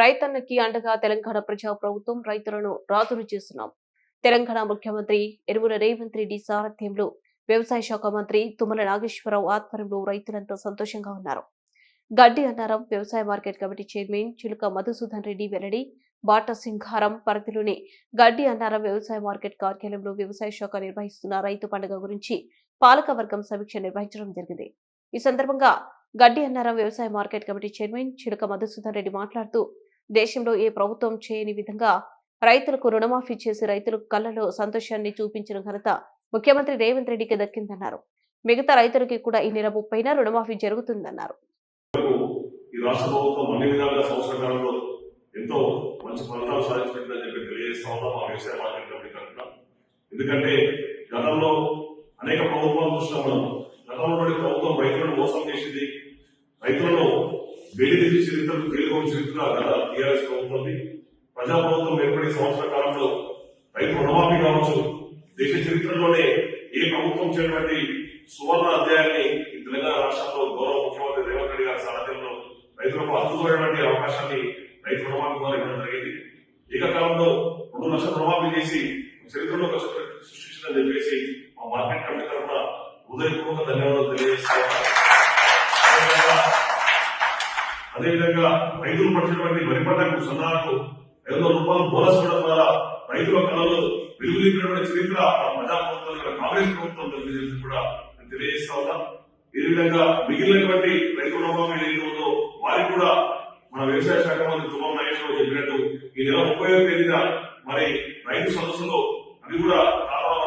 రైతన్నకి అండగా తెలంగాణ ప్రజా ప్రభుత్వం రైతులను రాజులు చేస్తున్నాం. తెలంగాణ ముఖ్యమంత్రి ఎరువుల రేవంత్ రెడ్డి సారథ్యంలో వ్యవసాయ శాఖ మంత్రి తుమ్మల నాగేశ్వరరావు ఆధ్వర్యంలో రైతులంతా సంతోషంగా ఉన్నారు. గడ్డి అన్నారం వ్యవసాయ మార్కెట్ కమిటీ చైర్మన్ చిలుక మధుసూదన్ రెడ్డి వెల్లడి బాట సింహారం పరిధిలోని గడ్డి అన్నారం వ్యవసాయ మార్కెట్ కార్యాలయంలో వ్యవసాయ శాఖ నిర్వహిస్తున్న రైతు పండుగ గురించి పాలకవర్గం సమీక్ష నిర్వహించడం జరిగింది. ఈ సందర్భంగా గడ్డి అన్నారం వ్యవసాయ మార్కెట్ కమిటీ చైర్మన్ చిలుక మధుసూదన్ రెడ్డి మాట్లాడుతూ దేశంలో ఏ ప్రభుత్వం చేయని విధంగా రైతులకు రుణమాఫీ చేసి రైతులకు కళ్ళలో సంతోషాన్ని చూపించిన ఘనత ముఖ్యమంత్రి రేవంత్ రెడ్డికి దక్కిందన్నారు. మిగతా రైతులకి కూడా ఈ నెల ముప్పైన రుణమాఫీ జరుగుతుందన్నారు. ఈ రాష్ట్ర ప్రభుత్వం అన్ని విధాలుగా సంవత్సర కాలంలో ఎంతో మంచి ఫలితాలు సాధించినట్లని చెప్పి తెలియజేస్తా ఉన్నాం మా వ్యవసాయ మార్కెట్ ఎందుకంటే గతంలో అనేక ప్రభుత్వాలు చూసినాం మనం గతంలో ప్రభుత్వం రైతులను మోసం చేసింది. రైతులను వేడి తీసి చరిత్రలు తేలిపోయిన చరిత్ర గత టీఆర్ఎస్ ప్రభుత్వం ప్రజాప్రభుత్వం ఏర్పడిన సంవత్సర కాలంలో రైతు రుణమాఫీ కావచ్చు. దేశ చరిత్రలోనే ఏ ప్రభుత్వం చేయటువంటి సువర్ణ అధ్యాయాన్ని ఈ తెలంగాణ రాష్ట్రంలో గౌరవ ముఖ్యమంత్రి రేవంత్ రెడ్డి గారి సారథ్యంలో రైతులకు అద్భుతమైనటువంటి అవకాశాన్ని రైతు రుణమాఫీ ద్వారా ఇవ్వడం జరిగింది. ఏకకాలంలో రెండు లక్షల రుణమాఫీ చేసి చరిత్రలో ఒక సృష్టించడం చెప్పేసి మా మార్కెట్ కమిటీ తరఫున హృదయపూర్వక ధన్యవాదాలు అదేవిధంగా రైతులు పడుతున్నటువంటి వరి పంటకు సున్నాకు ఐదు వందల రూపాయలు బోనస్ ఇవ్వడం ద్వారా రైతుల కళలు వెలుగునింపినటువంటి చరిత్ర ప్రజా ప్రభుత్వం కాంగ్రెస్ ప్రభుత్వం తెలియజేసి కూడా తెలియజేస్తా ఉన్నా. ఈ విధంగా మిగిలినటువంటి రైతు రుణమాఫీ ఏదైతే ఉందో వారికి కూడా మన వ్యవసాయ శాఖ మంత్రి తుమ్మల నాగేశ్వరరావు చెప్పినట్టు ఈ నెల ముప్పై తేదీన మరి రైతు సదస్సులో అది కూడా కాలాల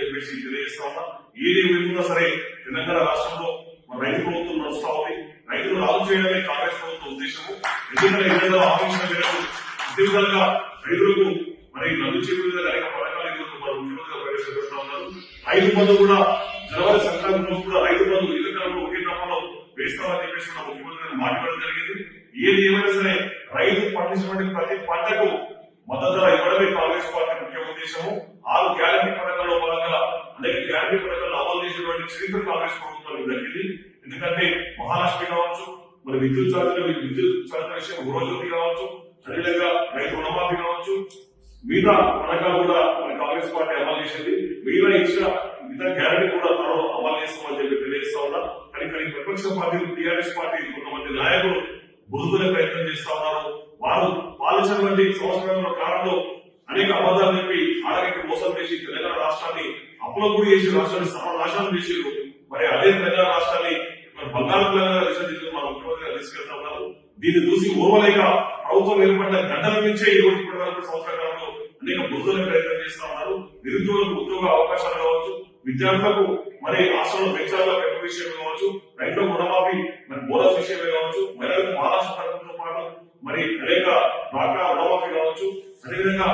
చెప్పేసి తెలియజేస్తా ఉన్నా. ఏది ఏమైనా సరే తెలంగాణ రాష్ట్రంలో మన రైతు ప్రభుత్వం నడుస్తా ఉంది. రైతులు రాజు చేయడమే కాంగ్రెస్ ప్రభుత్వ ఉద్దేశము. ఎందుకంటే ఎన్నో ఆలోచన మేరకు ఇదే రైతులకు మరి నన్ను చెప్పిన అనేక పథకాలు ఈరోజు మన ముఖ్యమంత్రి ప్రవేశపెడతా ఉన్నారు. రైతు బంధు కూడా జనవరి సంక్రాంతి రోజు కూడా రైతు బంధు ఇరు ఒకే క్రమంలో వేస్తామని చెప్పేసి మన ముఖ్యమంత్రి మాట్లాడడం జరిగింది. ఏది ఏమైనా సరే రైతు పండించినటువంటి ప్రతి పంటకు మద్దతు ధర ఇవ్వడమే కాంగ్రెస్ పార్టీ మహాలక్ష్మి కావచ్చు మరి విద్యుత్ ఛార్జీలు విద్యుత్ ఛార్జీల విషయం గృహజ్యోతి కావచ్చు అదేవిధంగా రైతు రుణమాఫీ కావచ్చు. మిగతా పథకాలు కూడా మన కాంగ్రెస్ పార్టీ అమలు చేసింది. మిగతా ఇచ్చిన మిగతా గ్యారంటీ కూడా త్వరలో అమలు చేస్తామని చెప్పి తెలియజేస్తా ఉన్నా. కానీ కానీ ప్రతిపక్ష పార్టీలు టీఆర్ఎస్ పార్టీ కొంతమంది నాయకులు బురుకునే ప్రయత్నం చేస్తా ఉన్నారు. వారు పాలించినటువంటి సంవత్సరాల కాలంలో అనేక అబద్ధాలు చెప్పి ఆడగట్టి మోసం చేసి తెలంగాణ రాష్ట్రాన్ని అప్పుల గురి చేసి రాష్ట్రాన్ని సమ నాశనం చేసారు మరి అదే తెలంగాణ రాష్ట్రాన్ని మరి బంగారు తెలంగాణ ముఖ్యమంత్రి తీసుకెళ్తా ఉన్నారు దీన్ని చూసి ఓవలేక ప్రభుత్వం ఏర్పడిన గంటల నుంచే ఇటువంటి ఇప్పటి వరకు సంవత్సర కాలంలో అనేక బుద్ధుల ప్రయత్నం చేస్తా ఉన్నారు. నిరుద్యోగులకు ఉద్యోగ అవకాశాలు కావచ్చు విద్యార్థులకు మరి రాష్ట్రంలో పెంచాల పెద్ద విషయం కావచ్చు రైతులకు రుణమాఫీ మరి బోనస్ విషయమే కావచ్చు మహిళలకు మహారాష్ట్ర ప్రభుత్వంతో పాటు మరి అనేక డ్వాక్రా రుణమాఫీ కావచ్చు. అదేవిధంగా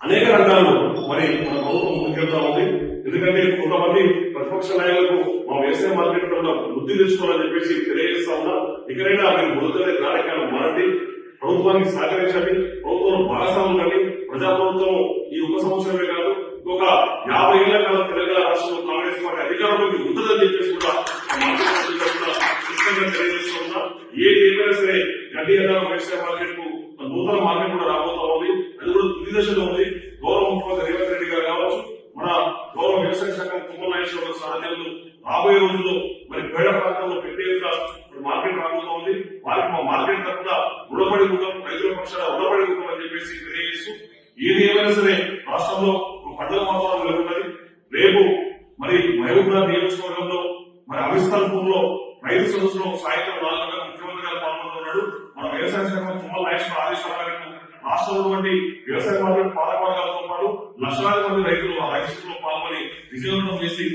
అనేక రంగాల్లో మరి మన ప్రభుత్వం ముందుకెళ్తా ఉంది. ఎందుకంటే కొంతమంది ప్రతిపక్ష నాయకులకు మా వ్యవసాయ మార్కెట్ వృద్ధి తెచ్చుకోవాలని చెప్పేసి తెలియజేస్తా ఉన్నా. ఇకనైనా మీరు బుద్ధులే నాయకాలు మారండి. ప్రభుత్వానికి సహకరించండి. ప్రభుత్వం భాగస్వాములు కానీ ప్రజా ప్రభుత్వం ఈ ఉప సంవత్సరమే కాదు ఒక యాభై ఏళ్ళ కాలం తెలంగాణ రాష్ట్రంలో కాంగ్రెస్ పార్టీ అధికారంలోకి ఉంటుందని చెప్పేసి కూడా మార్కెట్ తెలియజేస్తున్నా ఏది ఏమైనా సరే గడ్డి అన్నారు వ్యవసాయ మార్కెట్కు నూతన మార్కెట్ కూడా రాబోతా ఉంది. అది కూడా తుది దశలో ఉంది గౌరవ ముఖ్యమంత్రి రేవంత్ రెడ్డి గారు కావచ్చు మన గౌరవ వ్యవసాయ శాఖ తుమ్మల నాగేశ్వర సారథ్యంలో రాబోయే రోజుల్లో మరి పేద ప్రాంతంలో పెట్టేందుకు మరి మార్కెట్ రాబోతా ఉంది వారికి మా మార్కెట్ తరఫున రుణపడి ఉంటాం రైతుల పక్షాన అని చెప్పేసి తెలియజేస్తూ ఏది ఏమైనా సరే రాష్ట్రంలో ఒక పండుగ వాతావరణం నెలకొన్నది. రేపు మరి మహబూబ్నగర్ నియోజకవర్గంలో మరి అవిస్తాన్పూర్లో రైతు సదస్సులో సాయంత్రం నాలుగు గంటల ముఖ్యమంత్రి గారు పాల్గొంటున్నాడు మన వ్యవసాయ శాఖ తుమ్మల నాగేశ్వర ఆదేశాల మేరకు రాష్ట్రంలో వంటి వ్యవసాయ మార్కెట్ పాలక వర్గాలతో పాటు లక్షలాది మంది రైతులు ఆ రైతుల్లో పాల్గొని విజయవంతం చేసి